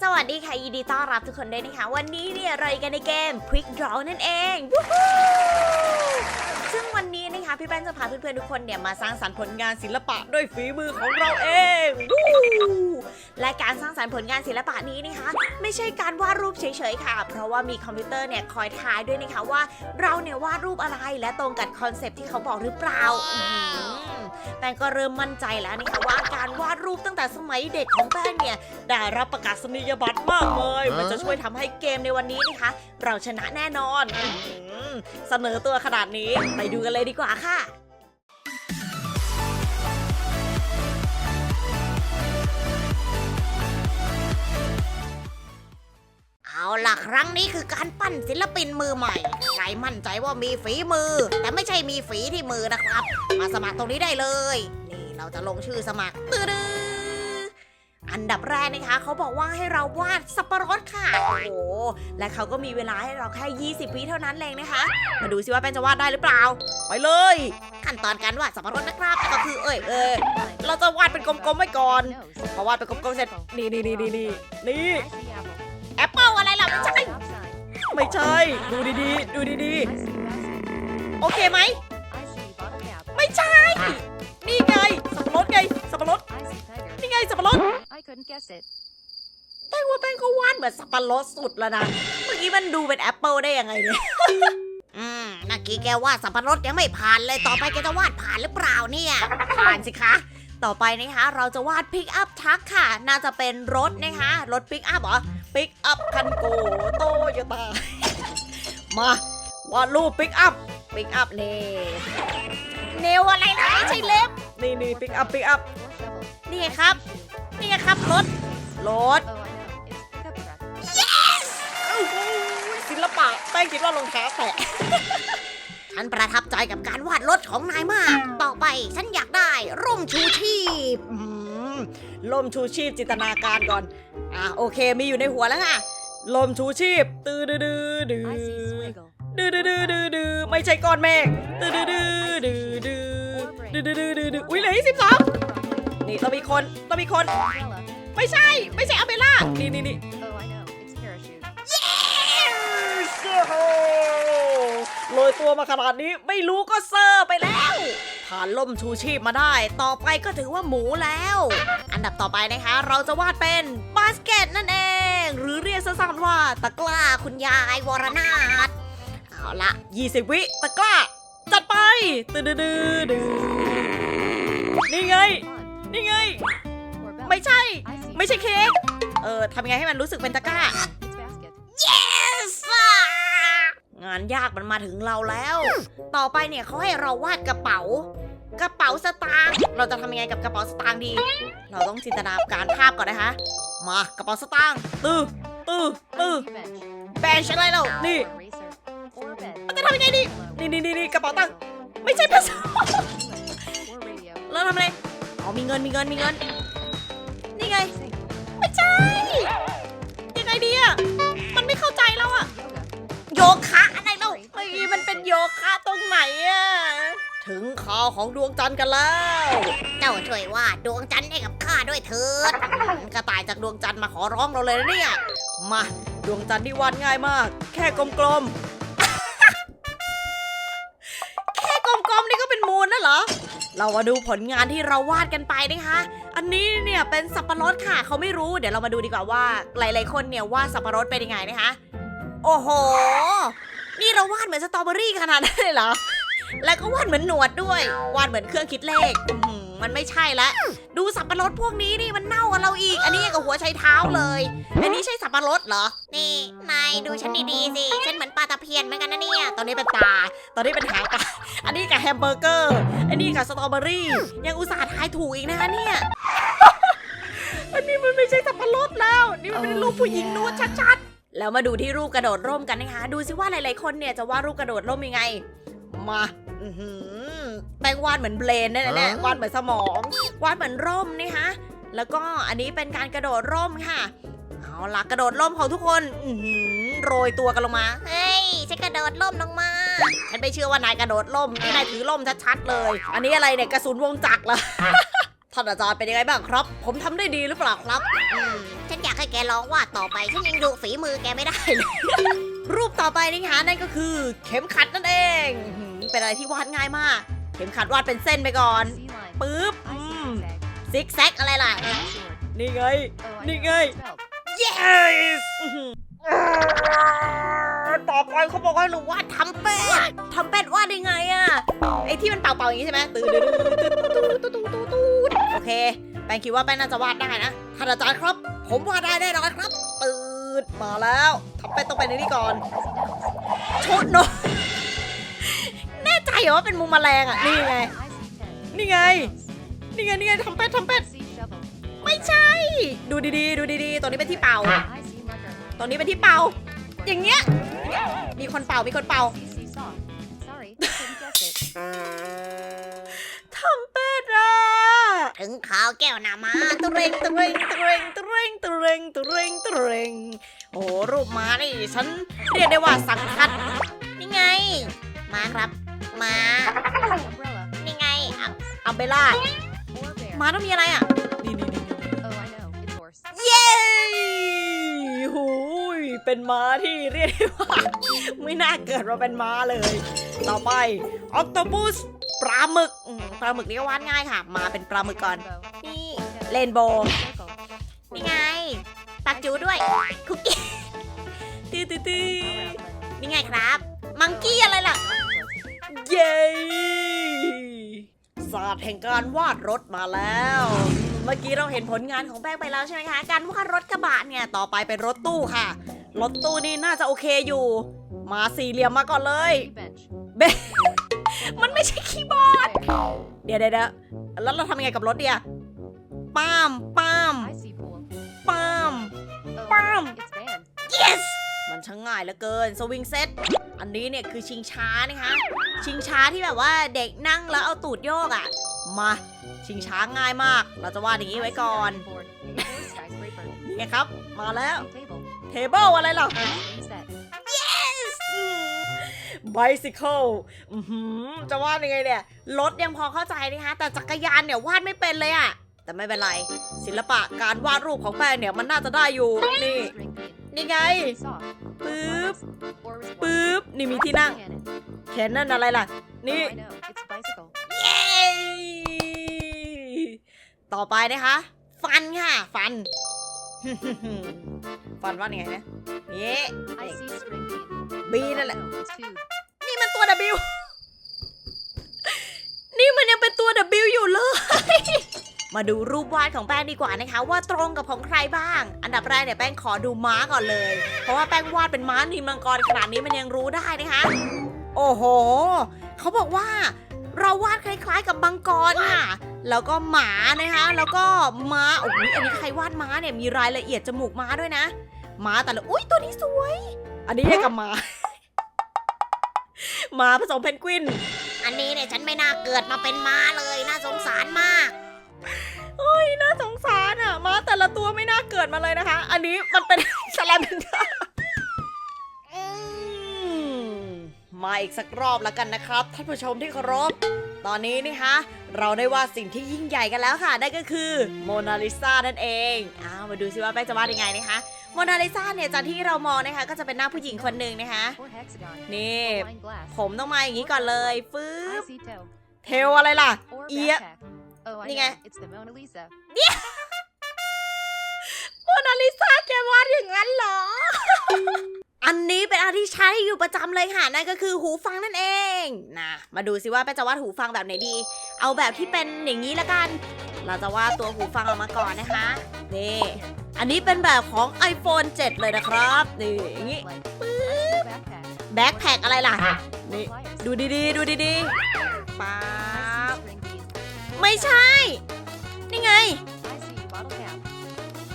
สวัสดีค่ะยินดีต้อนรับทุกคนด้วยนะคะ วันนี้เนี่ยเราอยู่กันในเกม Quick Draw นั่นเองวู้ฮู้ นนี้นะคะพี่แป้นจะพาเพื่อนๆทุกคนเนี่ยมาสร้างสรรค์ผลงานศิลปะด้วยฝีมือของเราเองวู้และการสร้างสรรค์ผลงานศิลปะนี้นะคะ ไม่ใช่การวาดรูปเฉยๆค่ะ เพราะว่ามีคอมพิวเตอร์เนี่ยคอยทายด้วยนะคะว่าเราเนี่ยวาดรูปอะไรและตรงกับคอนเซปต์ที่เขาบอกหรือเปล่าอื้อหือแป้งก็เริ่มมั่นใจแล้วนะคะว่าการวาดรูปตั้งแต่สมัยเด็กของแป้งเนี่ยได้รับประกาศนียบัตรมากมายมันจะช่วยทำให้เกมในวันนี้นะคะ เราชนะแน่นอนอื้อหือ เสนอตัวขนาดนี้ไปดูกันเลยดีกว่าค่ะเอาล่ะครั้งนี้คือการปั้นศิลปินมือใหม่ ใครมั่นใจว่ามีฝีมือ แต่ไม่ใช่มีฝีที่มือนะครับ มาสมัครตรงนี้ได้เลย นี่เราจะลงชื่อสมัครตื้อดื้อ อันดับแรกนะคะ เขาบอกว่าให้เราวาดสับปะรดค่ะ โอ้โห และเขาก็มีเวลาให้เราแค่ 20 วิเท่านั้นเองนะคะ มาดูสิว่าแป้นจะวาดได้หรือเปล่า ไปเลย ขั้นตอนการวาดสับปะรดนะครับ ก็คือเอ้ยเอ้ยเราจะวาดเป็นกลมๆไว้ก่อน พอวาดเป็นกลมๆเสร็จ นี่นี่นี่นี่นี่นี่แอปเปิลอะไรล่ะไม่ใช่ ไม่ใช่ ดูดีๆ ดูดีๆ โอเคไหม ไม่ใช่ สับปะรดไงสับปะรดนี่ไงสับปะรด I couldn't guess it. แป้งว่าแป้งก็วาดเหมือนสับปะรดสุดแล้วนะ เมื่อกี้มันดูเป็นแอปเปิลได้ยังไงเนี่ย อืมเมื่อกี้แกวาดสับปะรดยังไม่ผ่านเลย ต่อไปแกจะวาดผ่านหรือเปล่าเนี่ย ผ่านสิคะ ต่อไปนะคะเราจะวาดพิกอัพทักค่ะ น่าจะเป็นรถนะคะ รถพิกอัพเหรอ พิกอัพคันโกโตโยต้า มาวาดรูปพิกอัพ พิกอัพนี่เนวอะไรนะไม่ใช่เล็บ นี่นี่พิกอัพพิกอัพ Four shovels. นี่ไงครับ นี่ไงครับรถ รถ Oh, I know. It's pickup truck. โอ้โหศิลปะแป้งคิดว่ารองเท้าแตะฉันประทับใจกับการวาดรถของนายมาก ต่อไปฉันอยากได้ร่มชูชีพอื้อหือร่มชูชีพจินตนาการก่อน อะโอเคมีอยู่ในหัวแล้วค่ะร่มชูชีพ ตื้อดื้อดื้อดื้อ I see swiggle. ดื้อดื้อดื้อดื้อดื้อไม่ใช่ก้อนเมฆตื้อดื้อดื้อดื้อ ดืดื้อดื้อดื้อดื้อดื้ออุ้ยเหลืออีกสิบสองนี่ต้องมีคนต้องมีคน ไม่ใช่ ไม่ใช่อเมล่า นี่นี่นี่ Oh, I know. It's parachute. โรยตัวมาขนาดนี้ไม่รู้ก็เซอร์ไปแล้ว ผ่านล่มชูชีพมาได้ ต่อไปก็ถือว่าหมูแล้ว อันดับต่อไปนะคะ เราจะวาดเป็นบาสเกตนั่นเอง หรือเรียกสั้นๆว่าตะกร้าคุณยายวรนาถเอาละ 20 วิตะกร้า จัดไปตืดดือดื นี่ไง นี่ไง ไม่ใช่ ไม่ใช่เค้ก เออทำยังไงให้มันรู้สึกเป็นตะกร้า yes งานยากมันมาถึงเราแล้ว ต่อไปเนี่ยเขาให้เราวาดกระเป๋า กระเป๋าสตางค์ เราจะทำยังไงกับกระเป๋าสตางค์ดี เราต้องจินตนาการภาพก่อนนะคะ มากระเป๋าสตางค์ตื้อตื้อตื้อแบนชอะไรเรา นี่ Or racer. Or bed. จะทำยังไงดี นี่นี่นี่กระเป๋าตังค์ ไม่ใช่ภาษา radio. แล้วทำอะไรอ๋อมีเงินมีเงินมีเงิน นี่ไง Sing. ไม่ใช่ ยังไงดีอะมันไม่เข้าใจแล้วอะ Yoga. โยคะอะไรเล่าเฮ้ยมันเป็นโยคะตรงไหนอะถึงข่าวของดวงจันทร์กันแล้ว เจ้าช่วยวาดดวงจันทร์ให้กับข้าด้วยเถิดกระต่ายจากดวงจันทร์มาขอร้องเราเลยนะเนี่ย มา ดวงจันทร์ที่วาดง่ายมาก แค่กลมๆ เรามาดูผลงานที่เราวาดกันไปนะคะ อันนี้เนี่ยเป็นสับปะรดค่ะเขาไม่รู้ เดี๋ยวเรามาดูดีกว่าว่าหลายๆคนเนี่ยวาดสับปะรดเป็นยังไงนะคะ โอ้โห นี่เราวาดเหมือนสตรอเบอรี่ขนาดนั้นเลยเหรอ แล้วก็วาดเหมือนหนวดด้วย วาดเหมือนเครื่องคิดเลขมันไม่ใช่ละ ดูสับปะรดพวกนี้นี่มันเน่ากับเราอีก อันนี้กับหัวใช้เท้าเลย อันนี้ใช่สับปะรดเหรอ นี่นายดูฉันดีๆสิ ฉันเหมือนปลาตะเพียนเหมือนกันนะ อนนี้เป็นตา ตอนนี้เป็นหางปลา อันนี้กับแฮมเบอร์เกอร์ อันนี้กับสตรอเบอรี่ ยังอุตส่าห์ทายถูกอีกนะคะเนี่ย อันนี้มันไม่ใช่สับปะรดแล้ว นี่มันเป็นรูปผู้หญิงนวดชัดๆ แล้วมาดูที่รูปกระโดดร่มกันนะคะ ดูสิว่าหลายๆคนเนี่ยจะวาดรูปกระโดดร่มยังไง มาอื้อหือแป้งวาดเหมือนเบรนแน่ๆวาดเหมือนสมอง วาดเหมือนร่มนะคะแล้วก็อันนี้เป็นการกระโดดร่มค่ะ เอาล่ะกระโดดร่มของทุกคนอื้อหือโรยตัวกันลงมา เฮ้ย ฉันกระโดดร่มลงมา ฉันไม่เชื่อว่านายกระโดดร่มนี่นายถือร่มชัดๆเลย อันนี้อะไรเนี่ยกระสุนวงจักรเหรอ ท่านอาจารย์เป็นยังไงบ้างครับ ผมทำได้ดีหรือเปล่าครับ อืมฉันอยากให้แกลองวาดต่อไป ฉันยังดูฝีมือแกไม่ได้เลย รูปต่อไปนะคะนั่นก็คือเข็มขัดนั่นเองหืมเป็นอะไรที่วาดง่ายมาก เข็มขัดวาดเป็นเส้นไปก่อน Sea line. ปึ๊บ I อื see ม zigzag. ซิกแซกอะไรล่ะ I see sword. นี่ไง Oh, I Nigga. know. It's belt. yes อื้อหือ ต่อไปเขาบอกให้หนูวาดทำเป็ดทำเป็ดวาดยังไงอะไอที่มันเป่าๆอย่างนี้ใช่ไหมตื่นโอเค แปงคิดว่าแปงน่าจะวาดได้นะท่านอาจารย์ครับ ผมวาดได้แน่นอนครับ ตื่นมาแล้วทำเป็ดต้องไปในนี้ก่อนชุดนกแน่ใจเหรอว่าเป็นมุมแมลงอะนี่ไง นี่ไง นี่ไงนี่ไงทำเป็ดทำเป็ดไม่ใช่ ดูดีๆ ดูดีๆ ตัวนี้เป็นที่เป่าตัวนี้เป็นที่เป่า อย่างเงี้ย มีคนเป่า มีคนเป่า I see seesaw. Sorry, I couldn't guess it. ทำเป็ดอะ ถึงข่าวแก้วนามาตุเรงตุเรงตุเรงตุเรงตุเรงตุเรงตุเรงโอ้รูปม้านี่ฉันเรียกได้ว่าสังคัดนี่ไงมาครับมา Umbrella. นี่ไงอัมอัมเบล่า Or bear. ม้าต้องมีอะไรอะ เป็นม้าที่เรียกได้ว่า ไม่น่าเกิดมาเป็นม้าเลย ต่อไปออ t โต u s ปลาหมึกอืมปลาหมึกนี่ก็วาดง่ายค่ะ มาเป็นปลาหมึกก่อน นี่เลนโบว์นี่ไงปากจูด้วย คุกกี้ตื้อตื้อตื้อนี่ไงครับ มังกี้อะไรล่ะ เย้ศาสตร์แห่งการวาดรถมาแล้ว เมื่อกี้เราเห็นผลงานของแป้งไปแล้วใช่ไหมคะ การวาดรถกระบะเนี่ย ต่อไปเป็นรถตู้ค่ะ รถตู้นี่น่าจะโอเคอยู่ มาสี่เหลี่ยมมาก่อนเลย Tree bench. มันไม่ใช่คีย์บอร์ด Bear. เดี๋ยวเดี๋ยวเดี๋ยวแล้วเราทำยังไงกับรถเดียป้ามป้าม I see pool. ป้าม Oh, Bam. it's van. yes มันช่างง่ายเหลือเกิน สวิงเซ็ตอันนี้เนี่ยคือชิงช้านะคะ ชิงช้าที่แบบว่าเด็กนั่งแล้วเอาตูดโยกอะ่ะ มาชิงช้าง่ายมาก เราจะวาดอย่างนี้ไว้ก่อน Board. Indoor skyscraper. นี่ไงครับ มาแล้ว Table. เทเบิลอะไรล่ะ Swing set. yes bicycle อือหือจะวาดยังไงเนี่ย รถยังพอเข้าใจนะคะ แต่จักรยานเนี่ยวาดไม่เป็นเลยอะแต่ไม่เป็นไร ศิลปะการวาดรูปของแป้งเนี่ยมันน่าจะได้อยู่ นี่ String bean. นี่ไง Saw. ปึ๊บ Or was ปึ๊บ นี่มีที่นั่ง Cannon. แขนนั่นอะไรล่ะ นี่ Oh, I know. It's bicycle. เย้ ต่อไปนะคะ ฟันค่ะ ฟัน ฟันว่ายังไงนะนี่ I see string bean. บี Oh, นั่ I นแหละ know. It's tube. นี่มันตัว W นี่มันยังเป็นตัว W อยู่เลย มาดูรูปวาดของแป้งดีกว่านะคะ ว่าตรงกับของใครบ้าง อันดับแรกเนี่ยแป้งขอดูม้าก่อนเลย เพราะว่าแป้งวาดเป็นม้านิมมังกรขนาดนี้มันยังรู้ได้นะคะ โอ้โห เขาบอกว่าเราวาดคล้าย ๆ กับมังกรค่ะแล้วก็หมานะคะ แล้วก็ม้าโอ้โหอันนี้ใครวาดม้าเนี่ยมีรายละเอียดจมูกม้าด้วยนะ ม้าแต่ละอุ้ยตัวนี้สวย อันนี้เรียกกับม้าม้าผสมเพนกวิน อันนี้เนี่ยฉันไม่น่าเกิดมาเป็นม้าเลยน่าสงสารมากเฮ้ยน่าสงสารอะม้าแต่ละตัวไม่น่าเกิดมาเลยนะคะ อันนี้มันเป็น สแลมเบนเดอร์อืมมาอีกสักรอบแล้วกันนะครับท่านผู้ชมที่เคารพตอนนี้นะคะ เราได้วาดสิ่งที่ยิ่งใหญ่กันแล้วค่ะนั่นก็คือโมนาลิซานั่นเองอ้าวมาดูซิว่าแป้งจะวาดยังไงนะคะ โมนาลิซาเนี่ยจากที่เรามองนะคะก็จะเป็นหน้าผู้หญิงคนหนึ่งนะคะ Or hexagon. นี่ Blind glass. ผมต้องมาอย่างนี้ก่อนเลยฟืบ I see toe. เทลอะไรล่ะ Or Yep. backpack. Oh, I Nigga. know. It's the Mona Lisa. โมนาลิซาแกวาดอย่างนั้นเหรอ อันนี้เป็นอันที่ใช้อยู่ประจำเลยค่ะ นั่นก็คือหูฟังนั่นเอง นะ มาดูสิว่าแป้งจะวาดหูฟังแบบไหนดี เอาแบบที่เป็นอย่างนี้ละกัน เราจะวาดตัวหูฟังออกมาก่อนนะคะ นี่ อันนี้เป็นแบบของ iPhone 7 เลยนะครับ นี่อย่างนี้ Like, I see backpack. แบ็คแพคอะไรล่ะ นี่ Pliers. ดูดีๆ ดูดีๆป๊า I บ see string bean. ไม่ใช่ นี่ไง I see bottle cap.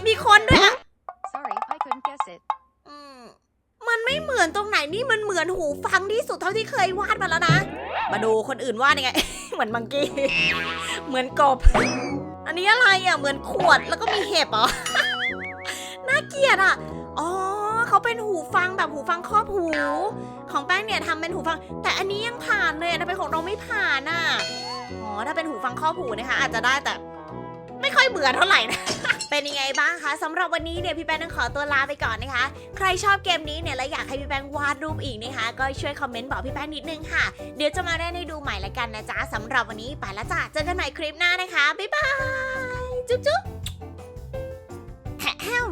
มีคนด้วยอะ Sorry, I couldn't guess it. อืมมันไม่เหมือนตรงไหนนี่มันเหมือนหูฟังที่สุดเท่าที่เคยวาดมาแล้วนะ มาดูคนอื่นวาดยังไง เหมือนมังกี้ เหมือนกบ อันนี้อะไรอะ เหมือนขวดแล้วก็มีเห็บอ๋อน่าเกลียดอะ อ๋อเขาเป็นหูฟังแบบหูฟังครอบหู ของแป้งเนี่ยทำเป็นหูฟัง แต่อันนี้ยังผ่านเลยอะทำไมของเราไม่ผ่านอะ อ๋อ ถ้าเป็นหูฟังครอบหูนะคะอาจจะได้แต่ ไม่ค่อยเบื่อเท่าไหร่นะ เป็นยังไงบ้างคะสำหรับวันนี้เนี่ยพี่แป้งต้องขอตัวลาไปก่อนนะคะ ใครชอบเกมนี้เนี่ยและอยากให้พี่แป้งวาดรูปอีกนะคะ ก็ช่วยคอมเมนต์บอกพี่แป้งนิดนึงค่ะ เดี๋ยวจะมาได้ให้ดูใหม่ละกันนะจ๊ะสำหรับวันนี้ไปแล้วจ้ะเจอกันใหม่คลิปหน้านะคะบ๊ายบายจุ๊บจุ๊บแฮม